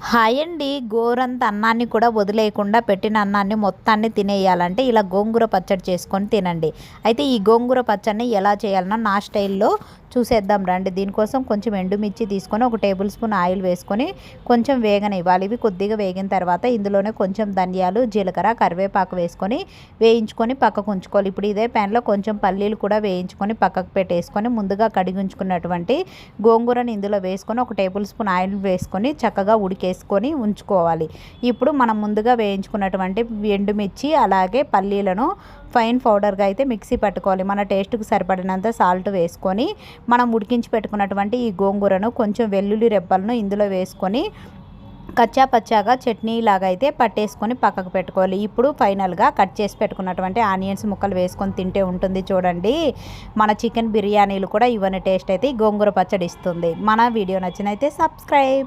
Hi అండి గోరంత అన్నాన్ని కూడా వదిలేయకుండా పెట్టిన అన్నాన్ని మొత్తాన్ని తినేయాలంటే ఇలా గోంగూర పచ్చడి చేసుకొని తినండి. అయితే ఈ గోంగూర పచ్చడిని ఎలా చేయాలన్నా నా స్టైల్లో చూసేద్దాం రండి. దీనికోసం కొంచెం ఎండుమిర్చి తీసుకొని ఒక టేబుల్ స్పూన్ ఆయిల్ వేసుకొని కొంచెం వేగనివ్వాలి ఇవి కొద్దిగా వేగిన తర్వాత ఇందులోనే కొంచెం ధనియాలు జీలకర్ర కరివేపాకు వేసుకొని వేయించుకొని పక్కకు ఉంచుకోవాలి. ఇప్పుడు ఇదే ప్యాన్లో కొంచెం పల్లీలు కూడా వేయించుకొని పక్కకు పెట్టేసుకొని ముందుగా కడిగి ఉంచుకున్నటువంటి గోంగూరను ఇందులో వేసుకొని ఒక టేబుల్ స్పూన్ ఆయిల్ వేసుకొని చక్కగా ఉడికేసుకొని ఉంచుకోవాలి. ఇప్పుడు మనం ముందుగా వేయించుకున్నటువంటి ఎండుమిర్చి అలాగే పల్లీలను ఫైన్ పౌడర్గా అయితే మిక్సీ పట్టుకోవాలి. మన టేస్ట్కి సరిపడినంత సాల్ట్ వేసుకొని మనం ఉడికించి పెట్టుకున్నటువంటి ఈ గోంగూరను కొంచెం వెల్లుల్లి రెబ్బలను ఇందులో వేసుకొని కచ్చా పచ్చాగా చట్నీ లాగా అయితే పట్టేసుకొని పక్కకు పెట్టుకోవాలి. ఇప్పుడు ఫైనల్గా కట్ చేసి పెట్టుకున్నటువంటి ఆనియన్స్ ముక్కలు వేసుకొని తింటే ఉంటుంది చూడండి. మన చికెన్ బిర్యానీలు కూడా ఇవన్నీ టేస్ట్ అయితే గోంగూర పచ్చడి ఇస్తుంది మన వీడియో నచ్చినైతే సబ్స్క్రైబ్.